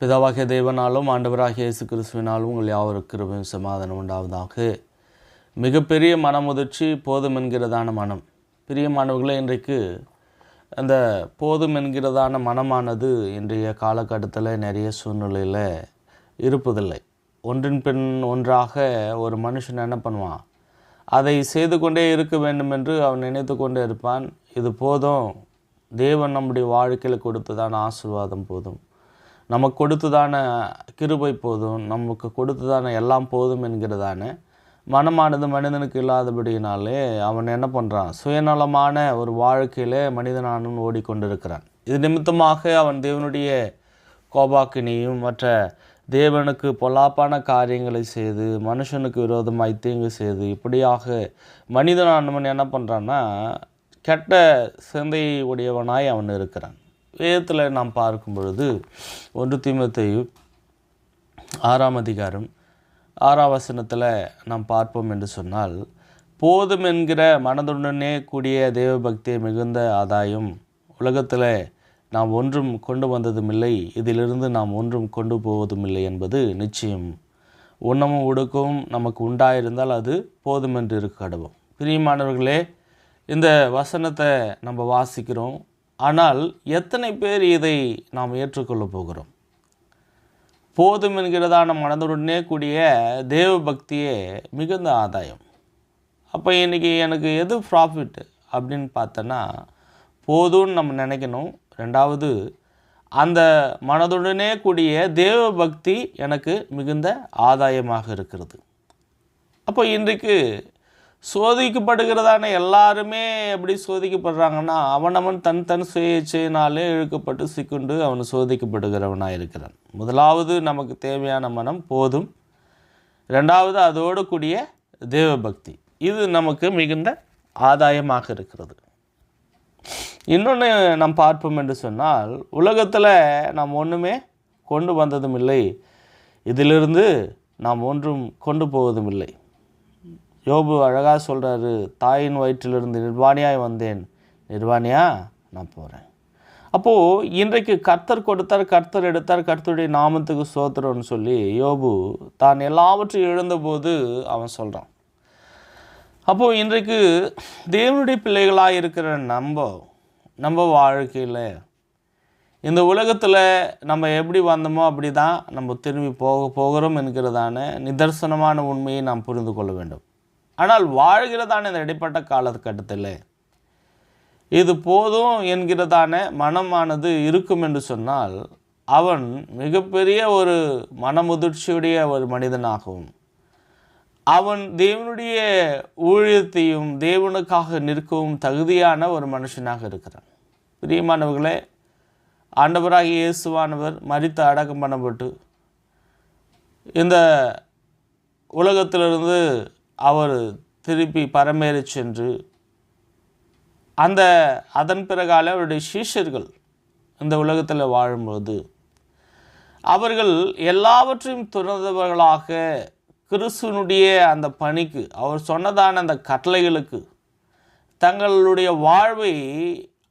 பிதாவாகிய தேவனாலும் ஆண்டவராகிய இயேசு கிறிஸ்துவினாலும் உங்கள் யாவருக்கு கிருபையும் சமாதானம் உண்டாவதாக. மிகப்பெரிய மனமுதிர்ச்சி போதும் என்கிறதான மனம். பிரியமானவர்களே இன்றைக்கு அந்த போதும் என்கிறதான மனமானது இன்றைய காலகட்டத்தில் நிறைய சூழ்நிலையில் இருப்பதில்லை. ஒன்றின் பின் ஒன்றாக ஒரு மனுஷன் என்ன பண்ணுவான்? அதை செய்து கொண்டே இருக்க வேண்டும் என்று அவன் நினைத்து கொண்டே இருப்பான். இது போதும். தேவன் நம்முடைய வாழ்க்கையில் கொடுத்ததான ஆசீர்வாதம் போதும். நமக்கு கொடுத்ததான கிருபை போதும் நமக்கு கொடுத்ததான எல்லாம் போதும் என்கிறதான மனமானது மனிதனுக்கு இல்லாதபடியினாலே அவன் என்ன பண்ணுறான் சுயநலமான ஒரு வாழ்க்கையிலே மனிதனானவன் ஓடிக்கொண்டிருக்கிறான். இது நிமித்தமாக அவன் தேவனுடைய கோபாக்கினியும் மற்ற தேவனுக்கு பொல்லாப்பான காரியங்களை செய்து மனுஷனுக்கு விரோதமாக தீங்கு செய்து இப்படியாக மனிதனானவன் என்ன பண்ணுறான்னா கெட்ட சிந்தையுடையவனாய் அவன் இருக்கிறான். வேதத்தில் நாம் பார்க்கும் பொழுது ஒன்று தீமத்தையும் ஆறாம் அதிகாரம் ஆறாம் வசனத்தில் நாம் பார்ப்போம் என்று சொன்னால் போதும் என்கிற மனதுடனே கூடிய தேவபக்தி மிகுந்த ஆதாயம். உலகத்தில் நாம் ஒன்றும் கொண்டு வந்ததும் இல்லை இதிலிருந்து நாம் ஒன்றும் கொண்டு போவதும் இல்லை என்பது நிச்சயம். உண்ணமும் உடுக்கவும் நமக்கு உண்டாயிருந்தால் அது போதும் என்று இருக்க கடவும் பிரியமானவர்களே இந்த வசனத்தை நம்ம வாசிக்கிறோம். ஆனால் எத்தனை பேர் இதை நாம் ஏற்றுக்கொள்ள போகிறோம்? போதும் என்கிறதான மனதுடனே கூடிய தேவ பக்தியே மிகுந்த ஆதாயம். அப்போ இன்றைக்கி எனக்கு எது ப்ராஃபிட் அப்படின்னு பார்த்தோன்னா போதும்னு நம்ம நினைக்கணும். ரெண்டாவது அந்த மனதுடனே கூடிய தேவ பக்தி எனக்கு மிகுந்த ஆதாயமாக இருக்கிறது. அப்போ இன்றைக்கு சோதிக்கப்படுகிறதான எல்லாருமே எப்படி சோதிக்கப்படுறாங்கன்னா அவனவன் தன் தன் சுயேச்சையினாலே இழுக்கப்பட்டு சிக்குண்டு அவன் சோதிக்கப்படுகிறவனாக இருக்கிறான். முதலாவது நமக்கு தேவையான மனம் போதும். ரெண்டாவது அதோடு கூடிய தேவபக்தி. இது நமக்கு மிகுந்த ஆதாயமாக இருக்கிறது. இன்னொன்று நாம் பார்ப்போம் என்று சொன்னால் உலகத்தில் நாம் ஒன்றுமே கொண்டு வந்ததும் இல்லை இதிலிருந்து நாம் ஒன்றும் கொண்டு போவதும் இல்லை யோபு அழகாக சொல்கிறாரு தாயின் வயிற்றிலிருந்து நிர்வாணியாய் வந்தேன். நிர்வாணியா நான் போகிறேன் அப்போது இன்றைக்கு கர்த்தர் கொடுத்தார் கர்த்தர் எடுத்தார் கர்த்தருடைய நாமத்துக்கு சோத்திரம்னு சொல்லி யோபு தான் எல்லாவற்றையும் எழுந்தபோது அவன் சொல்கிறான் அப்போது இன்றைக்கு தேவனுடைய பிள்ளைகளாக இருக்கிற நம்ம நம்ம வாழ்க்கையில் இந்த உலகத்தில் நம்ம எப்படி வந்தோமோ அப்படி தான் நம்ம திரும்பி போக போகிறோம் என்கிறதான நிதர்சனமான உண்மையை நாம் புரிந்து கொள்ள வேண்டும். ஆனால் வாழ்கிறதான இந்த இடைப்பட்ட காலகட்டத்தில் இது போதும் என்கிறதான மனமானது இருக்கும் என்று சொன்னால் அவன் மிகப்பெரிய ஒரு மனமுதிர்ச்சியுடைய ஒரு மனிதனாகவும் அவன் தேவனுடைய ஊழியத்தையும் தேவனுக்காக நிற்கவும் தகுதியான ஒரு மனுஷனாக இருக்கிறான். பிரியமானவர்களே ஆண்டவராகி இயேசுவானவர் மறித்து அடக்கம் பண்ணப்பட்டு இந்த உலகத்திலிருந்து அவர் திருப்பி பரமேறி சென்று அந்த அதன் பிறகால அவருடைய சீஷர்கள் இந்த உலகத்தில் வாழும்போது அவர்கள் எல்லாவற்றையும் துறந்தவர்களாக கிறிஸ்துவனுடைய அந்த பணிக்கு அவர் சொன்னதான அந்த கட்டளைகளுக்கு தங்களுடைய வாழ்வை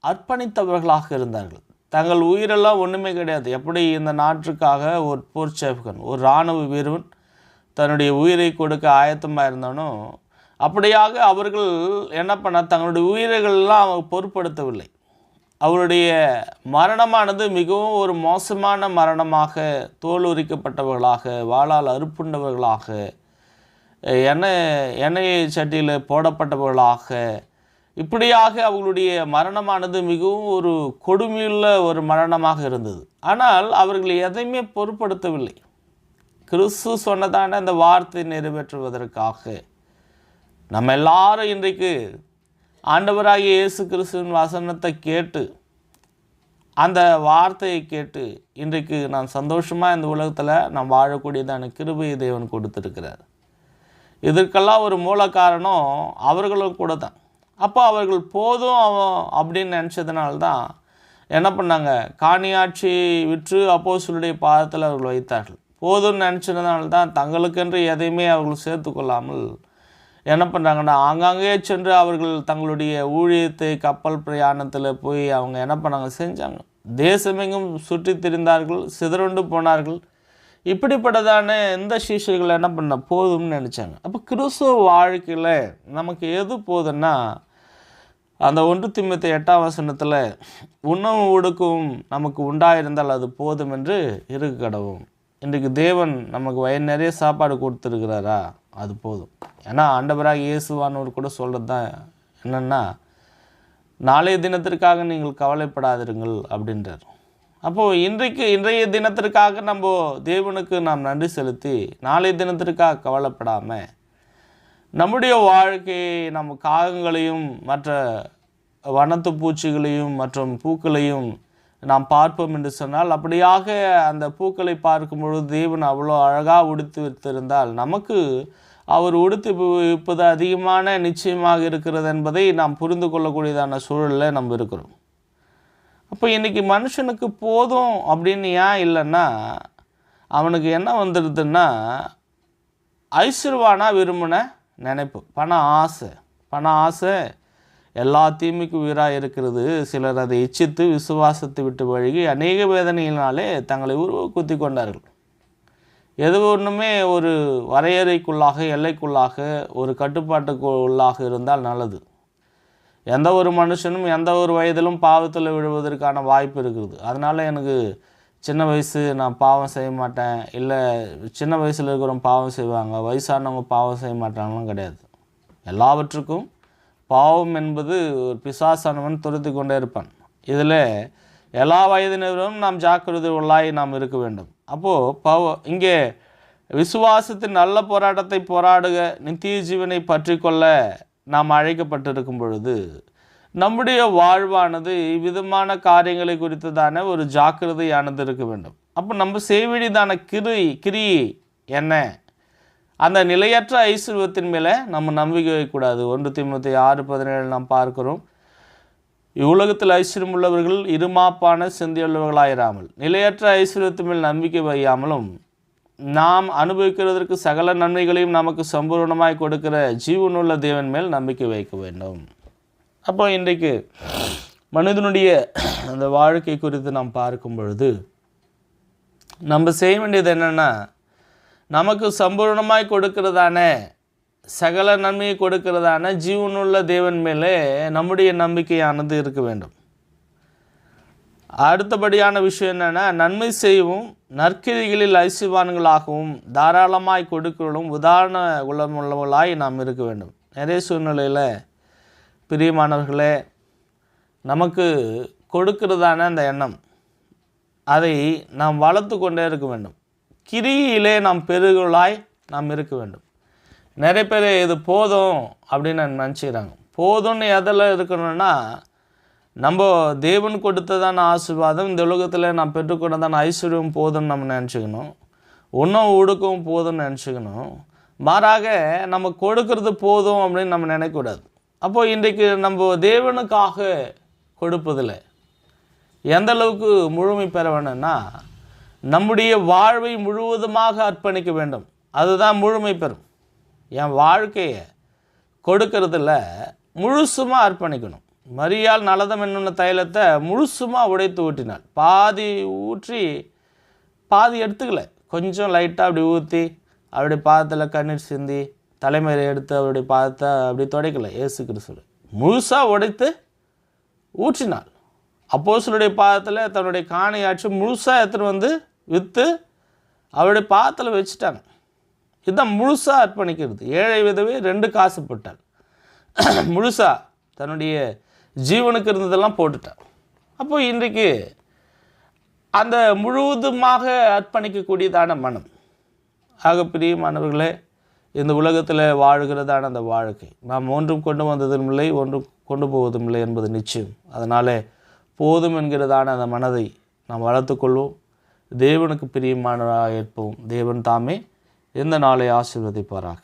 அர்ப்பணித்தவர்களாக இருந்தார்கள். தங்கள் உயிரெல்லாம் ஒன்றுமே கிடையாது. எப்படி இந்த நாட்டுக்காக ஒரு போர் சேவகன் ஒரு இராணுவ வீரன் தன்னுடைய உயிரை கொடுக்க ஆயத்தமாக இருந்தானோ அப்படியாக அவர்கள் என்ன பண்ண தங்களுடைய உயிர்கள்லாம் அவங்க பொருட்படுத்தவில்லை. அவருடைய மரணமானது மிகவும் ஒரு மோசமான மரணமாக தோல் உரிக்கப்பட்டவர்களாக வாளால் அறுப்புண்டவர்களாக எண்ணெய் எண்ணெய் சட்டியில் போடப்பட்டவர்களாக இப்படியாக அவர்களுடைய மரணமானது மிகவும் ஒரு கொடுமையுள்ள ஒரு மரணமாக இருந்தது. ஆனால் அவர்கள் எதையுமே பொருட்படுத்தவில்லை. கிறிஸ்து சொன்னதான அந்த வார்த்தை நிறைவேற்றுவதற்காக நம்ம எல்லாரும் இன்றைக்கு ஆண்டவராகிய இயேசு கிறிஸ்துவின் வசனத்தை கேட்டு அந்த வார்த்தையை கேட்டு இன்றைக்கு நான் சந்தோஷமாக இந்த உலகத்தில் நான் வாழக்கூடியதான கிருபையை தேவன் கொடுத்துருக்கிறார். இதற்கெல்லாம் ஒரு மூல காரணம் அவர்களும் கூட தான் அப்போ அவர்கள் போதும் அவன் அப்படின்னு நினச்சதுனால தான் என்ன பண்ணாங்க? காணியாட்சி விற்று அப்போஸ்தலருடைய பாதத்தில் அவர்கள் வைத்தார்கள். போதும்னு நினச்சதுனால தான் தங்களுக்கென்று எதையுமே அவர்கள் சேர்த்து கொள்ளாமல் என்ன பண்ணுறாங்கன்னா ஆங்காங்கே சென்று அவர்கள் தங்களுடைய ஊழியத்தை கப்பல் பிரயாணத்தில் போய் அவங்க என்ன பண்ணாங்க செஞ்சாங்க. தேசமெங்கும் சுற்றி திரிந்தார்கள் சிதறுண்டு போனார்கள். இப்படிப்பட்டதான எந்த சீஷர்கள் என்ன பண்ண போதும்னு நினச்சாங்க. அப்போ கிறிஸ்துவ வாழ்க்கையில் நமக்கு எது போதுன்னா அந்த ஒன்று திமுத்தி எட்டாம் வசனத்தில் உணவு உடுக்கும் நமக்கு உண்டாயிருந்தால் அது போதும் என்று இருக்கு கடவும் இன்றைக்கு தேவன் நமக்கு வயிறு நிறைய சாப்பாடு கொடுத்துருக்கிறாரா? அது போதும். ஏன்னா ஆண்டவராக இயேசுவானவர் கூட சொல்கிறது தான் என்னென்னா நாளைய தினத்திற்காக நீங்கள் கவலைப்படாதிருங்கள் அப்படின்றார். அப்போது இன்றைக்கு இன்றைய தினத்திற்காக நம்ம தேவனுக்கு நாம் நன்றி செலுத்தி நாளைய தினத்திற்காக கவலைப்படாமல் நம்முடைய வாழ்க்கையை நம்ம காகங்களையும் மற்ற வனத்து பூச்சிகளையும் மற்றும் பூக்களையும் நாம் பார்ப்போம் என்று சொன்னால் அப்படியாக அந்த பூக்களை பார்க்கும் பொழுது தேவன் அவ்வளோ அழகாக உடுத்தி வைத்திருந்தால் நமக்கு அவர் உடுத்தி வைப்பது அதிகமான நிச்சயமாக இருக்கிறது என்பதை நாம் புரிந்து கொள்ளக்கூடியதான சூழலில் நம்ம இருக்கிறோம். அப்போ இன்றைக்கி மனுஷனுக்கு போதும் அப்படின்னு ஏன் இல்லைன்னா அவனுக்கு என்ன வந்துடுதுன்னா ஐஸ்வர்வானா விரும்பின நினைப்பு பண ஆசை. பண ஆசை எல்லா தீமைக்கும் உயிராக இருக்கிறது. சிலர் அதை இச்சித்து விசுவாசத்தை விட்டு வழுகி அநேக வேதனையினாலே தங்களை உருவ குத்தி கொண்டார்கள். எது ஒன்றுமே ஒரு வரையறைக்குள்ளாக எல்லைக்குள்ளாக ஒரு கட்டுப்பாட்டுக்கு உள்ளாக இருந்தால் நல்லது. எந்த ஒரு மனுஷனும் எந்த ஒரு வயதிலும் பாவத்தில் விழுவதற்கான வாய்ப்பு இருக்குது. அதனால் எனக்கு சின்ன வயசு நான் பாவம் செய்ய மாட்டேன். இல்லை சின்ன வயசில் இருக்கிறவங்க பாவம் செய்வாங்க. வயசானவங்க பாவம் செய்ய மாட்டாங்கலாம் கிடையாது. எல்லாவற்றுக்கும் பாவம் என்பது ஒரு பிசாசானவன் துரத்தி கொண்டே இருப்பான். இதில் எல்லா வயதினரும் நாம் ஜாக்கிரதை உள்ளாய் நாம் இருக்க வேண்டும். அப்போது பவ இங்கே விசுவாசத்தின் நல்ல போராட்டத்தை போராடுக நித்திய ஜீவனை பற்றி கொள்ள நாம் அழைக்கப்பட்டிருக்கும் பொழுது நம்முடைய வாழ்வானது இவ்விதமான காரியங்களை குறித்ததான ஒரு ஜாக்கிரதையானது இருக்க வேண்டும். அப்போ நம்ம செய்வழிதான கிரி கிரி என்ன? அந்த நிலையற்ற ஐஸ்வர்யத்தின் மேலே நம்ம நம்பிக்கை வைக்கக்கூடாது. ஒன்று திமுத்தி ஆறு பதினேழு நாம் பார்க்கிறோம். இவ்வுலகத்தில் ஐஸ்வர்யம் உள்ளவர்கள் இருமாப்பான சிந்தியுள்ளவர்களாயிராமல் நிலையற்ற ஐஸ்வர்யத்தின் மேல் நம்பிக்கை வையாமலும் நாம் அனுபவிக்கிறதற்கு சகல நன்மைகளையும் நமக்கு சம்பூர்ணமாய் கொடுக்கிற ஜீவனுள்ள தேவன் மேல் நம்பிக்கை வைக்க வேண்டும். அப்போ இன்றைக்கு மனிதனுடைய அந்த வாழ்க்கை குறித்து நாம் பார்க்கும் பொழுது நம்ம செய்ய வேண்டியது என்னென்னா நமக்கு சம்பூர்ணமாய் கொடுக்கிறதான சகல நன்மையை கொடுக்கிறதான ஜீவனுள்ள தேவன் மேலே நம்முடைய நம்பிக்கையானது இருக்க வேண்டும். அடுத்தபடியான விஷயம் என்னென்னா நன்மை செய்யவும் நற்கிரிகளில் ஐசிவான்களாகவும் தாராளமாய் கொடுக்கிறதும் உதாரண குலமுள்ளவர்களாய் நாம் இருக்க வேண்டும். நிறைய சூழ்நிலையில் பிரியமானவர்களே நமக்கு கொடுக்கிறதான அந்த எண்ணம் அதை நாம் வளர்த்து கொண்டே இருக்க வேண்டும். கிரியிலே நாம் பெருகுளாய் நாம் இருக்க வேண்டும். நிறைய பேர் இது போதும் அப்படின்னு நினச்சிக்கிறாங்க. போதும்னு எதில் இருக்கணும்னா நம்ம தேவன் கொடுத்ததான ஆசீர்வாதம் இந்த உலகத்தில் நான் பெற்றுக்கொண்டதான ஐஸ்வர்யம் போதும்னு நம்ம நினச்சிக்கணும். உணவு உடுக்கவும் போதும்னு நினச்சிக்கணும். மாறாக நம்ம கொடுக்கறது போதும் அப்படின்னு நம்ம நினைக்கக்கூடாது. அப்போது இன்றைக்கு நம்ம தேவனுக்காக கொடுப்பதில் எந்த அளவுக்கு முழுமை பெற வேணும்னா நம்முடைய வாழ்வை முழுவதுமாக அர்ப்பணிக்க வேண்டும். அதுதான் முழுமை பெறும். என் வாழ்க்கையை கொடுக்கறதில் முழுசுமாக அர்ப்பணிக்கணும். மரியால் நலதம் என்னும் தைலத்தை முழுசுமாக உடைத்து ஊற்றினாள் பாதி ஊற்றி பாதி எடுத்துக்கல. கொஞ்சம் லைட்டாக அப்படி ஊற்றி அப்படி பாதத்தில் கண்ணீர் சிந்தி தலைமையை எடுத்து அவருடைய பாதத்தை அப்படி துடைக்கல. ஏசு கிறிஸ்துவ முழுசாக உடைத்து ஊற்றினாள் அப்போஸ்தலருடைய பாதத்தில் தன்னுடைய காணியாட்சி முழுசாக எடுத்துகிட்டு வந்து விற்று அவருடைய பாத்தில் வச்சுட்டாங்க. இதுதான் முழுசாக அர்ப்பணிக்கிறது. ஏழை விதவை ரெண்டு காசு போட்டாள். முழுசாக தன்னுடைய ஜீவனுக்கு இருந்ததெல்லாம் போட்டுட்டான் அப்போ இன்றைக்கு அந்த முழுவதுமாக அர்ப்பணிக்கக்கூடியதான மனம். ஆக பிரியமானவர்களே இந்த உலகத்தில் வாழ்கிறதான அந்த வாழ்க்கை நாம் ஒன்றும் கொண்டு வந்ததும் இல்லை ஒன்றும் கொண்டு போவதும் இல்லை என்பது நிச்சயம். அதனால் போதும் என்கிறதான அந்த மனதை நாம் வளர்த்துக்கொள்வோம் தேவனுக்கு பிரியமானவராக இருப்போம். தேவன் தாமே இந்த நாளை ஆசீர்வதிப்பாராக.